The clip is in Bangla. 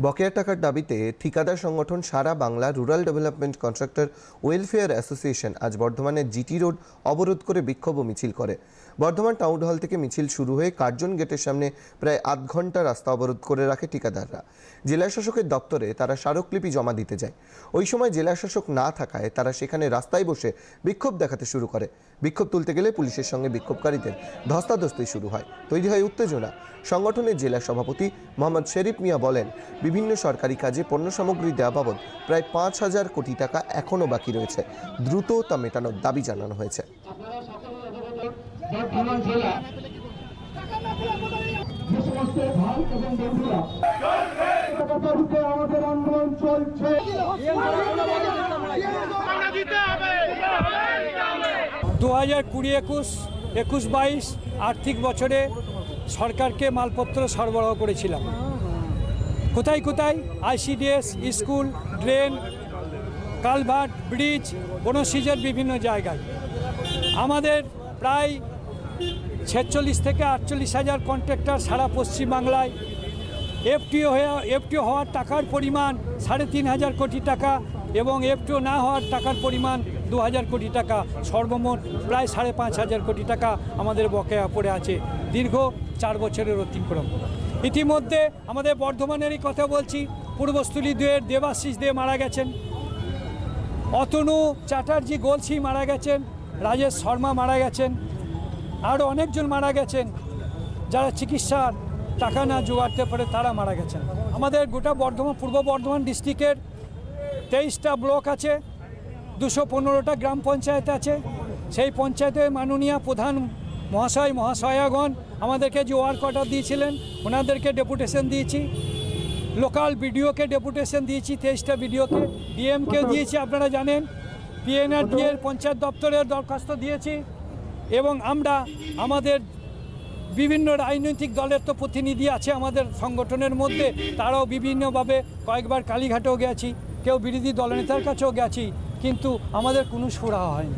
বকেয়া টাকার দাবিতে ঠিকাদার সংগঠন সারা Bangla rural development contractor welfare association আজ বর্ধমানের জিটি রোড অবরোধ করে বিক্ষোভ ও মিছিল করে। বর্ধমান টাউন হল থেকে মিছিল শুরু হয়ে কার্জন গেটের সামনে প্রায় আধ ঘণ্টা রাস্তা অবরোধ করে রাখে ঠিকাদাররা। জেলা শাসকের দপ্তরে তারা স্মারকলিপি জমা দিতে যায়। ওই সময় জেলা শাসক না থাকায় তারা সেখানে রাস্তায় বসে বিক্ষোভ দেখাতে শুরু করে। বিক্ষোভ তুলতে গেলে পুলিশের সঙ্গে বিক্ষোভকারীদের ধস্তাধস্তি শুরু হয়। তৈরি হয় উত্তেজনা। সংগঠনের জেলা সভাপতি মোহাম্মদ শরীফ মিয়া বলেন বিভিন্ন সরকারি কাজে পণ্য সামগ্রী দেওয়া বাবদ প্রায় পাঁচ হাজার কোটি টাকা এখনও বাকি রয়েছে। দ্রুত তা মেটানোর দাবি জানানো হয়েছে। দু হাজার কুড়ি একুশ একুশ বাইশ আর্থিক বছরে সরকারকে মালপত্র সরবরাহ করেছিলাম। কোথায় কোথায়? ICDS school drain culvert bridge বনসিজের বিভিন্ন জায়গায়। আমাদের প্রায় ছেচল্লিশ থেকে আটচল্লিশ হাজার কন্ট্রাক্টর সারা পশ্চিমবাংলায়। এফটিও হয়ে এফটিও হওয়ার টাকার পরিমাণ সাড়ে তিন হাজার কোটি টাকা এবং এফটিও না হওয়ার টাকার পরিমাণ দু হাজার কোটি টাকা। সর্বমোট প্রায় সাড়ে পাঁচ হাজার কোটি টাকা আমাদের বকেয়া পড়ে আছে। দীর্ঘ চার বছরের অতিক্রম। ইতিমধ্যে আমাদের বর্ধমানেরই কথা বলছি, পূর্বস্থলী দুয়ের দেবাশিস দে মারা গেছেন। অতনু চ্যাটার্জি গোলসি মারা গেছেন, রাজেশ শর্মা মারা গেছেন, আরও অনেকজন মারা গেছেন, যারা চিকিৎসার টাকা না জোগাড়তে পারে তারা মারা গেছেন। আমাদের গোটা বর্ধমান, পূর্ব বর্ধমান ডিস্ট্রিক্টের তেইশটা ব্লক আছে, দুশো পনেরোটা গ্রাম পঞ্চায়েত আছে। সেই পঞ্চায়েতে মাননীয় প্রধান মহাশয়, মহাশয়াগণ আমাদেরকে যে ওয়ার্ক অর্ডার দিয়েছিলেন ওনাদেরকে ডেপুটেশন দিয়েছি। লোকাল বিডিওকে ডেপুটেশন দিয়েছি তেইশটা বিডিওকে। ডিএমকে দিয়েছি আপনারা জানেন। পিএনআরডি এর পঞ্চায়েত দপ্তরের দরখাস্ত দিয়েছি। এবং আমরা আমাদের বিভিন্ন রাজনৈতিক দলের তো প্রতিনিধি আছে আমাদের সংগঠনের মধ্যে তারাও বিভিন্নভাবে কয়েকবার কালীঘাটেও গেছি কেউ বিরোধী দলনেতার কাছেও গেছি কিন্তু আমাদের কোনো সুরা হয়নি।